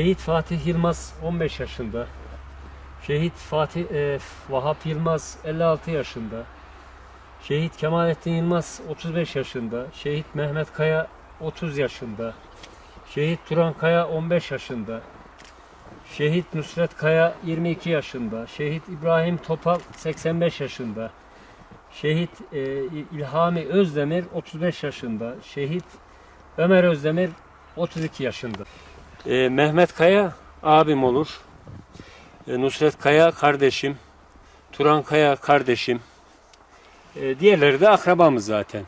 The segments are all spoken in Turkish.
Şehit Fatih Yılmaz 15 yaşında. Şehit Fatih e, Vahap Yılmaz 56 yaşında. Şehit Kemalettin Yılmaz 35 yaşında. Şehit Mehmet Kaya 30 yaşında. Şehit Turan Kaya 15 yaşında. Şehit Nusret Kaya 22 yaşında. Şehit İbrahim Topal 85 yaşında. Şehit e, İlhami Özdemir 35 yaşında. Şehit Ömer Özdemir 32 yaşında. E, Mehmet Kaya abim olur. E, Nusret Kaya kardeşim. Turan Kaya kardeşim. E, diğerleri de akrabamız zaten.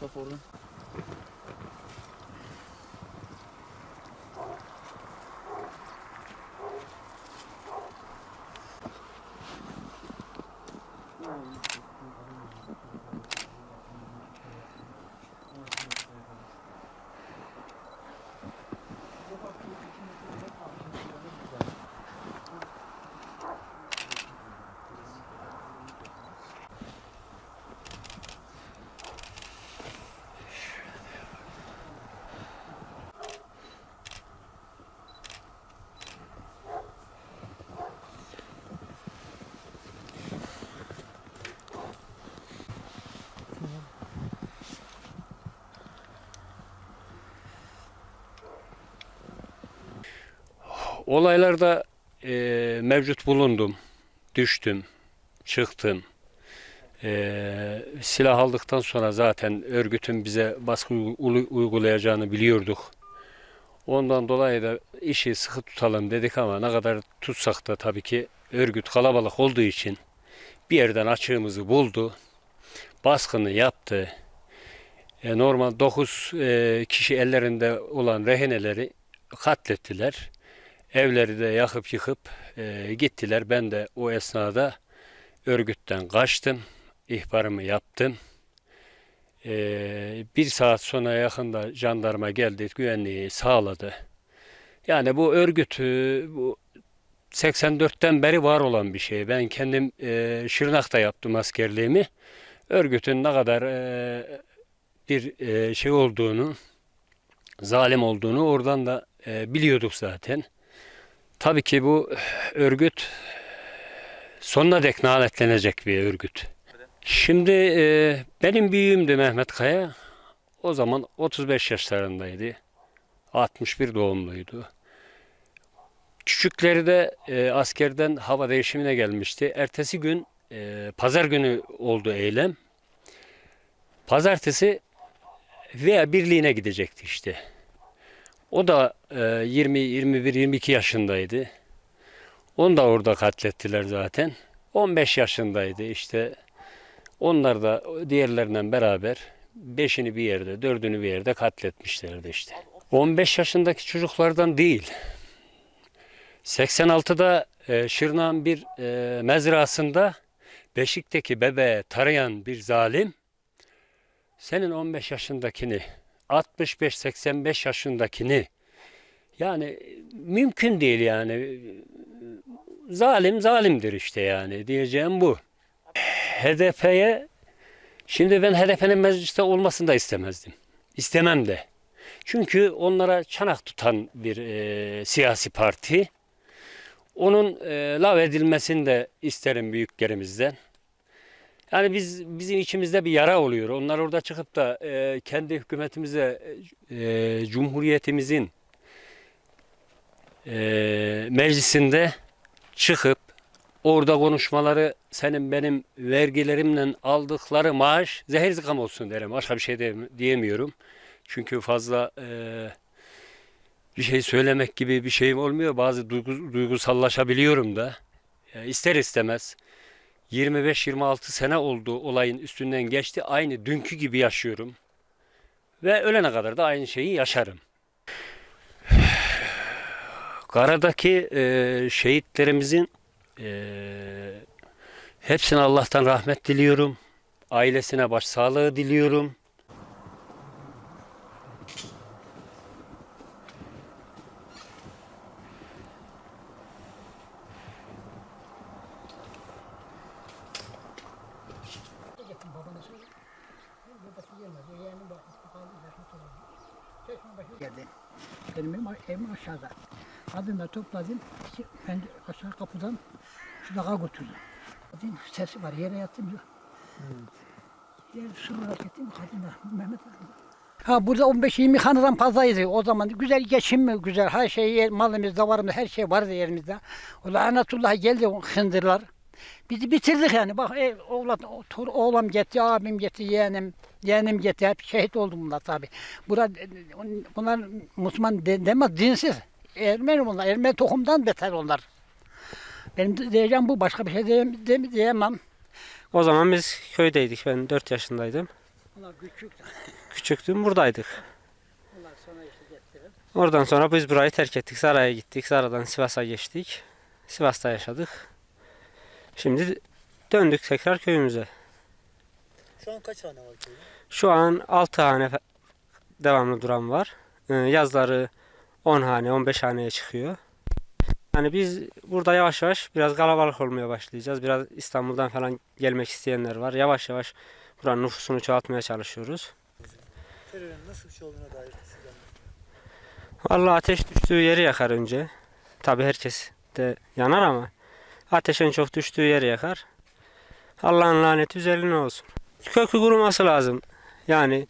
Mustafa oradan. Olaylarda e, mevcut bulundum, düştüm, çıktım. E, silah aldıktan sonra zaten örgütün bize baskı uy- uygulayacağını biliyorduk. Ondan dolayı da işi sıkı tutalım dedik ama ne kadar tutsak da tabii ki örgüt kalabalık olduğu için bir yerden açığımızı buldu. Baskını yaptı. E, normal 9 kişi ellerinde olan rehineleri katlettiler. Evleri de yakıp yıkıp e, gittiler. Ben de o esnada örgütten kaçtım. ihbarımı yaptım. E, bir saat sonra yakında jandarma geldi, güvenliği sağladı. Yani bu örgüt e, bu 84'ten beri var olan bir şey. Ben kendim e, Şırnak'ta yaptım askerliğimi. Örgütün ne kadar e, bir e, şey olduğunu, zalim olduğunu oradan da e, biliyorduk zaten. Tabii ki bu örgüt sonuna dek lanetlenecek bir örgüt. Şimdi e, benim büyüğümdü Mehmet Kaya. O zaman 35 yaşlarındaydı. 61 doğumluydu. Küçükleri de e, askerden hava değişimine gelmişti. Ertesi gün e, pazar günü oldu eylem. Pazartesi veya birliğine gidecekti işte. O da e, 20, 21, 22 yaşındaydı. Onu da orada katlettiler zaten. 15 yaşındaydı işte. Onlar da diğerlerinden beraber beşini bir yerde, dördünü bir yerde katletmişlerdi işte. 15 yaşındaki çocuklardan değil. 86'da e, Şırnak'ın bir e, mezrasında Beşik'teki bebeği tarayan bir zalim senin 15 yaşındakini 65-85 yaşındakini yani mümkün değil yani zalim zalimdir işte yani diyeceğim bu. HDP'ye şimdi ben HDP'nin mecliste olmasını da istemezdim. İstemem de. Çünkü onlara çanak tutan bir e, siyasi parti. Onun e, lav edilmesini de isterim büyüklerimizden. Yani biz bizim içimizde bir yara oluyor. Onlar orada çıkıp da e, kendi hükümetimize, e, cumhuriyetimizin e, meclisinde çıkıp orada konuşmaları senin benim vergilerimle aldıkları maaş zehir zıkkam olsun derim. Başka bir şey de, diyemiyorum. Çünkü fazla e, bir şey söylemek gibi bir şeyim olmuyor. Bazı duygu, duygusallaşabiliyorum da. E, ister istemez. 25-26 sene oldu olayın üstünden geçti. Aynı dünkü gibi yaşıyorum. Ve ölene kadar da aynı şeyi yaşarım. Karadaki e, şehitlerimizin e, hepsine Allah'tan rahmet diliyorum. Ailesine başsağlığı diliyorum. Gelmedi. Yeğenim de kaldı yaşlı sonra. Çeşme başı geldi. Benim evim, evim aşağıda. Kadınla topladım. Ben aşağı kapıdan şu dağa götürdüm. Kadın sesi var. Yere yattım. Yok. Yer sırrarak ettim. Kadınla Mehmet abi. Ha burada 15-20 haneden fazlaydı o zaman. Güzel geçim mi güzel. Her şey yer- malımız, davarımız, her şey vardı yerimizde. O lanetullah geldi o hındırlar. Bizi bitirdik yani. Bak e, oğlan, o, tor, oğlam gitti, abim gitti, yeğenim, yeğenim gitti. Hep şehit oldu bunlar tabi. Burada e, bunlar Müslüman de, demez, dinsiz. Ermeni bunlar. Ermeni tohumdan beter onlar. Benim diyeceğim bu. Başka bir şey diyem, de- diyemem. O zaman biz köydeydik. Ben 4 yaşındaydım. Onlar küçük. Küçüktüm buradaydık. Onlar sonra işte. Oradan sonra biz burayı terk ettik. Saray'a gittik. Saray'dan Sivas'a geçtik. Sivas'ta yaşadık. Şimdi döndük tekrar köyümüze. Şu an kaç hane var köyde? Şu an 6 hane devamlı duran var. Ee, Yazları 10 hane, 15 haneye çıkıyor. Yani biz burada yavaş yavaş biraz kalabalık olmaya başlayacağız. Biraz İstanbul'dan falan gelmek isteyenler var. Yavaş yavaş buranın nüfusunu çoğaltmaya çalışıyoruz. Terörün nasıl bir şey olduğuna dair Vallahi ateş düştüğü yeri yakar önce. Tabi herkes de yanar ama ateş en çok düştüğü yeri yakar. Allah'ın laneti üzerine olsun. Kökü kuruması lazım. Yani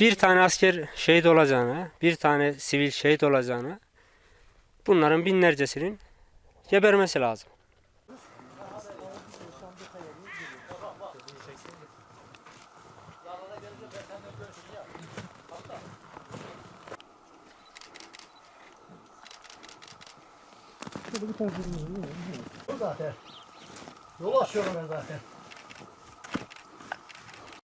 bir tane asker şehit olacağına, bir tane sivil şehit olacağına bunların binlercesinin gebermesi lazım. Zaten. Yol açıyorlar zaten.